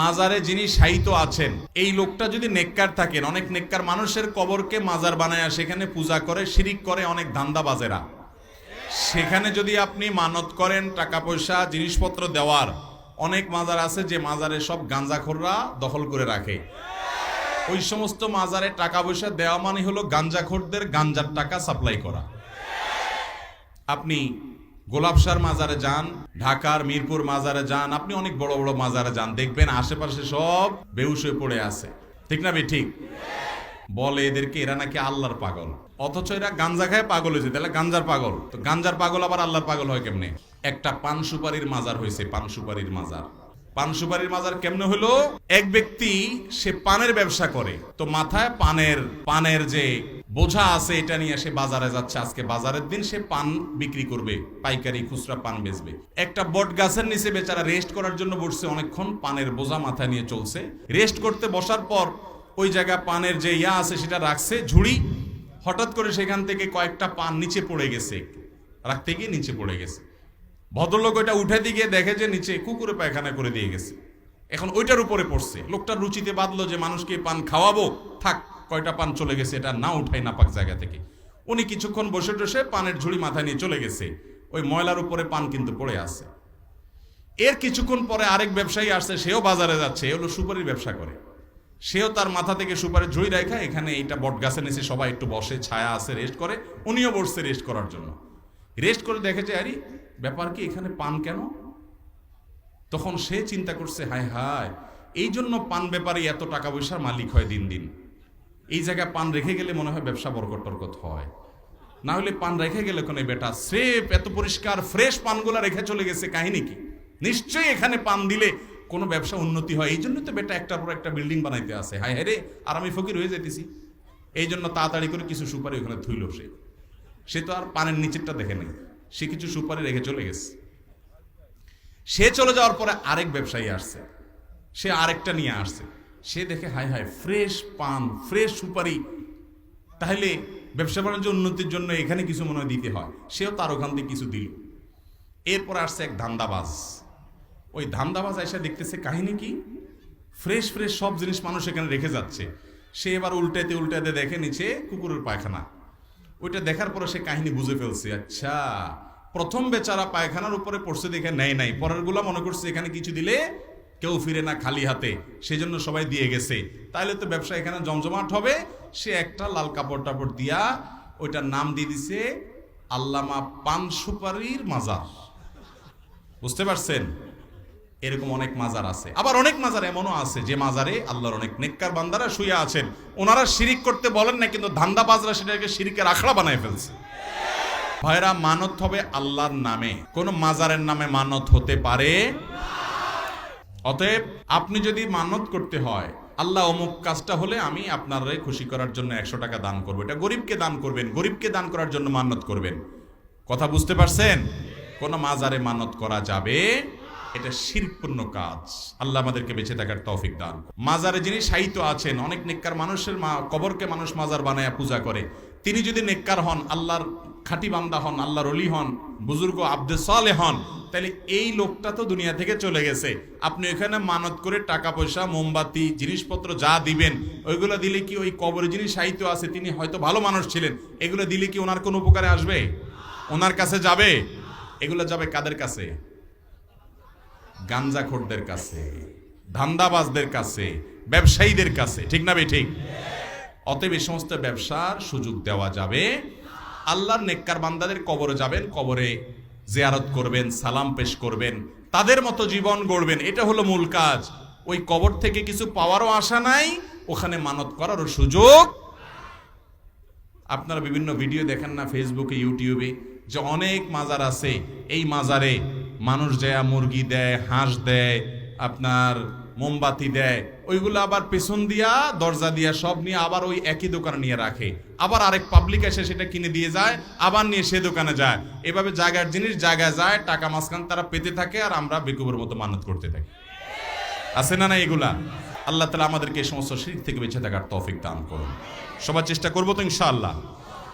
মাজারে যিনি শায়িত আছেন, এই লোকটা যদি নেককার থাকেন, অনেক নেককার মানুষের কবরকে মাজার বানায় সেখানে পূজা করে, শিরিক করে অনেক ধান্দাবাজেরা। সেখানে যদি আপনি মানত করেন টাকা পয়সা জিনিসপত্র দেওয়ার, অনেক মাজার আছে যে মাজারে সব গাঞ্জাখোররা দখল করে রাখে। ওই সমস্ত মাজারে টাকা পয়সা দেওয়া মানে হলো গাঞ্জাখোরদের গাঞ্জার টাকা সাপ্লাই করা। আপনি গোলাপসার মাজারে যান, ঢাকার মিরপুর মাজারে যান, আপনি অনেক বড় বড় মাজারে যান, দেখবেন আশেপাশে সব বেউস হয়ে পড়ে আছে। ঠিক না বে ঠিক? বলে এদেরকে, এরা নাকি আল্লাহর পাগল। অথচ এরা গাঞ্জা খায় পাগল হয়েছে, তাহলে গাঞ্জার পাগল। তো গাঞ্জার পাগল আবার আল্লাহর পাগল হয় কেমনে? একটা পান সুপারির মাজার হয়েছে, পান সুপারির মাজার। পান সুপারির মাজার কেমনে হলো? এক ব্যক্তি, সে পানের ব্যবসা করে, তো মাথায় পানের পানের যে বোঝা আছে এটা নিয়ে সে বাজারে যাচ্ছে, আজকে বাজারের দিন সে পান বিক্রি করবে, পাইকারি খুচরা পান বেচবে। একটা বট গাছের নিচে বেচারা রেস্ট করার জন্য বসছে, অনেকক্ষণ পানের বোঝা মাথা নিয়ে চলছে। রেস্ট করতে বসার পর ওই জায়গা পানের যে ইয়া আছে সেটা রাখছে, ঝুড়ি। হঠাৎ করে সেখান থেকে কয়েকটা পান নিচে পড়ে গেছে। রাখতে গিয়ে নিচে পড়ে গেছে। ভদ্রলোক ওইটা উঠে দিয়ে দেখে যে নিচে কুকুরে পায়খানা করে দিয়ে গেছে। এখন ওইটার উপরে পড়ছে। লোকটার রুচিতে বাঁধলো যে, মানুষকে পান খাওয়াবো, থাক। কয়টা পান চলে গেছে এটা না উঠাই না পাক জায়গা থেকে। উনি কিছুক্ষণ বসে টসে পানের ঝুড়ি মাথায় নিয়ে চলে গেছে। ওই ময়লার উপরে পান কিন্তু পড়ে আছে। এর কিছুক্ষণ পরে আরেক ব্যবসায়ী আসছে, সেও বাজারে যাচ্ছে, এ হলো সুপারির ব্যবসা করে। সেও তার মাথা থেকে সুপারির ঝুড়ি রেখা, এখানে এইটা বট গাছের নিচে সবাই একটু বসে, ছায়া আছে রেস্ট করে। উনিও বসছে রেস্ট করার জন্য। রেস্ট করে দেখেছে, আরে, ব্যাপার কি এখানে পান কেন? তখন সে চিন্তা করছে, হায় হায় এই জন্য পান ব্যাপারে এত টাকা পয়সার মালিক হয় দিন দিন। এই জায়গায় পান রেখে গেলে মনে হয় ব্যবসা বরকট টরকট হয়। না হলে পান রেখে গেলে কোনো বেটা স্রেফ এত পরিষ্কার, ফ্রেশ পানগুলা রেখে চলে গেছে, কাহিনী কি? নিশ্চয়ই এখানে পান দিলে কোনো ব্যবসা উন্নতি হয়। এই জন্য তো বেটা একটার পর একটা বিল্ডিং বানাইতে আসে। হায় হায় রে, আর আমি ফকির হয়ে যেতেছি এই জন্য তাড়াতাড়ি করে কিছু সুপারি ওখানে থুইল সে। সে তো আর পানের নিচেরটা দেখে নেই। সে কিছু সুপারি রেখে চলে গেছে। সে চলে যাওয়ার পরে আরেক ব্যবসায়ী আসছে। সে আরেকটা নিয়ে আসছে। সে দেখে হায় হায় ফ্রেশ পান ফ্রেশ সুপারি। তাহলে ব্যবসা বাণিজ্য উন্নতির জন্য এখানে কিছু মনে দিতে হয়। সেও তার ওখান থেকে কিছু দিল। এরপর আসছে এক ধান্দাবাজ। ওই ধান্দাবাজ এসে দেখতেছে কাহিনী কি? ফ্রেশ ফ্রেশ সব জিনিস মানুষ এখানে রেখে যাচ্ছে। সে এবার উল্টাতে উল্টাতে দেখে নিচে কুকুরের পায়খানা। ওইটা দেখার পরে সে কাহিনী বুঝে ফেলছে আচ্ছা প্রথম বেচারা পায়খানার উপরে পড়ছে দেখে নেয় নাই। পরেরগুলা মনে করছে এখানে কিছু দিলে কেউ ফিরে না খালি হাতে, সেজন্য সবাই দিয়ে গেছে। তাইলে তো ব্যবসা এখানে জমজমাট হবে। সে একটা লাল কাপড় টাপড় দিয়া ওইটার নাম দিয়ে দিছে, আল্লামা পান সুপারির মাজার। বুঝতে পারছেন? এরকম অনেক মাজার আছে। আবার অনেক মাজার এমনও আছে যে মাজারে আল্লাহর অনেক নেককার বান্দারা শুয়ে আছেন। ওনারা শিরিক করতে বলেন না, কিন্তু ধান্দা ধান্দাবাজরা সেটাকে শিরিকের আখড়া বানায় ফেলছে। ভাইরা, মানত হবে আল্লাহর নামে। কোন মাজারের নামে মানত হতে পারে অতএব আপনি যদি মানত করতে হয়, আল্লাহ অমুক কাজটা হলে আমি আপনারে খুশি করার জন্য একশো টাকা দান করব। এটা গরিবকে দান করবেন, গরিবকে দান করার জন্য মানত করবেন। কথা বুঝতে পারছেন? কোন মাজারে মানত করা যাবে? এটা শিরপূর্ণ কাজ। আল্লাহ আমাদেরকে বেঁচে থাকার তৌফিক দান মাজারে যিনি সাহিত্য আছেন, অনেক নেককার মানুষের মা কবরকে মানুষ মাজার বানায় পূজা করে, তিনি যদি নেককার হন, আল্লাহর খাঁটি বান্দা হন, আল্লাহর অলি হন, বুজুর্গ আব্দে সালে হন তাহলে এই লোকটা তো দুনিয়া থেকে চলে গেছে। আপনি এখানে মানত করে টাকা পয়সা, মোমবাতি, জিনিসপত্র যা দিবেন, ওইগুলো দিলে কি ওই কবরে যিনি সাহিত্য আছে, তিনি হয়তো ভালো মানুষ ছিলেন। এগুলো দিলে কি ওনার কোনো উপকারে আসবে? ওনার কাছে যাবে? এগুলো যাবে কাদের কাছে? গাঞ্জাখোরদের কাছে, ধান্দাবাজদের কাছে, ব্যবসায়ীদের কাছে, ঠিক না বে ঠিক? অতএব এই সমস্ত ব্যবসার সুযোগ দেওয়া যাবে আল্লাহর নেককার বান্দাদের কবরে যাবেন, কবরে জিয়ারত করবেন, সালাম পেশ করবেন, তাদের মতো জীবন গড়বেন, এটা হলো মূল কাজ। ওই কবর থেকে কিছু পাওয়ারও আশা নাই, ওখানে মানত করারও সুযোগ আপনারা বিভিন্ন ভিডিও দেখেন না ফেসবুকে, ইউটিউবে, যে অনেক মাজার আছে। এই মাজারে মানুষ যায়, মুরগি দেয়, হাঁস দেয়, আপনার মোমবাতি দেয়। ওইগুলো আবার পেছন দিয়া, দরজা দিয়া সব নিয়ে আবার ওই একই দোকানে নিয়ে রাখে। আবার আরেক পাবলিক এসে সেটা কিনে দিয়ে যায়, আবার নিয়ে সে দোকানে যায়। এভাবে জায়গার জিনিস জায়গায় যায়, টাকা মাঝখান তারা পেতে থাকে আর আমরা বেকুবের মতো মানত করতে থাকি। আছে না না এগুলা? আল্লাহ তালা আমাদেরকে এই সমস্ত শরীর থেকে বেঁচে থাকার তৌফিক দান করুন। সবার চেষ্টা করব তো ইনশাআল্লাহ।